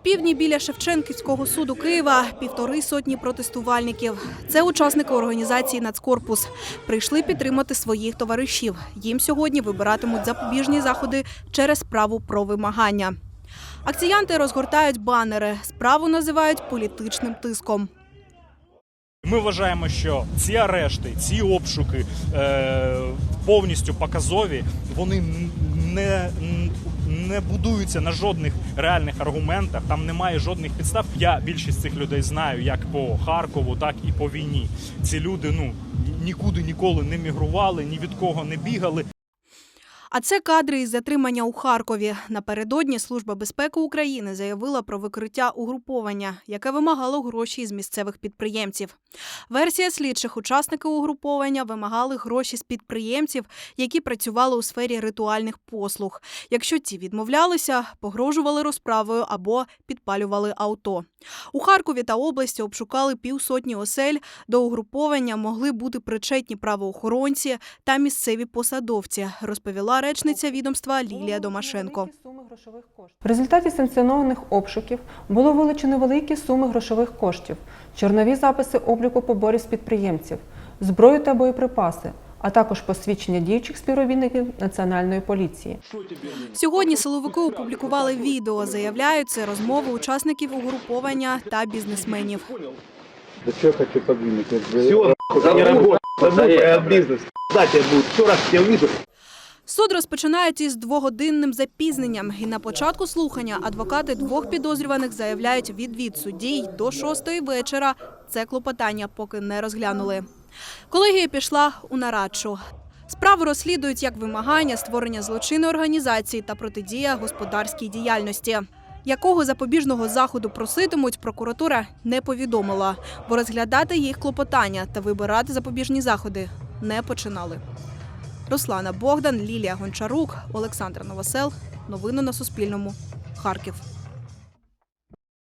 опівдні біля Шевченківського суду Києва півтори сотні протестувальників. Це учасники організації Нацкорпус. Прийшли підтримати своїх товаришів. Їм сьогодні вибиратимуть запобіжні заходи через справу про вимагання. Акціянти розгортають банери. Справу називають політичним тиском. Ми вважаємо, що ці арешти, ці обшуки е, повністю показові, вони не, не будуються на жодних реальних аргументах. Там немає жодних підстав. Я більшість цих людей знаю як по Харкову, так і по війні. Ці люди ну нікуди ніколи не мігрували, ні від кого не бігали. А це кадри із затримання у Харкові. Напередодні Служба безпеки України заявила про викриття угруповання, яке вимагало гроші з місцевих підприємців. Версія слідчих учасники угруповання вимагали гроші з підприємців, які працювали у сфері ритуальних послуг. Якщо ті відмовлялися, погрожували розправою або підпалювали авто. У Харкові та області обшукали півсотні осель. До угруповання могли бути причетні правоохоронці та місцеві посадовці, розповіла речниця відомства Лілія Домашенко. В результаті санкціонованих обшуків було вилучено великі суми грошових коштів, чорнові записи обліку поборів з підприємців, зброю та боєприпаси, а також посвідчення діючих співробітників Національної поліції. Сьогодні силовики опублікували відео. Заявляють, це розмови учасників угруповання та бізнесменів. Да что хочу подвинуть? Все, это не работает. Работа, а бизнес. Дать я буду. Все раз я увижу. Суд розпочинають із двогодинним запізненням. І на початку слухання адвокати двох підозрюваних заявляють відвід судді й до шостої вечора. Це клопотання поки не розглянули. Колегія пішла у нарадчу. Справу розслідують як вимагання створення злочинної організації та протидія господарській діяльності. Якого запобіжного заходу проситимуть, прокуратура не повідомила, бо розглядати їх клопотання та вибирати запобіжні заходи не починали. Руслана Богдан, Лілія Гончарук, Олександр Новосел. Новини на Суспільному. Харків.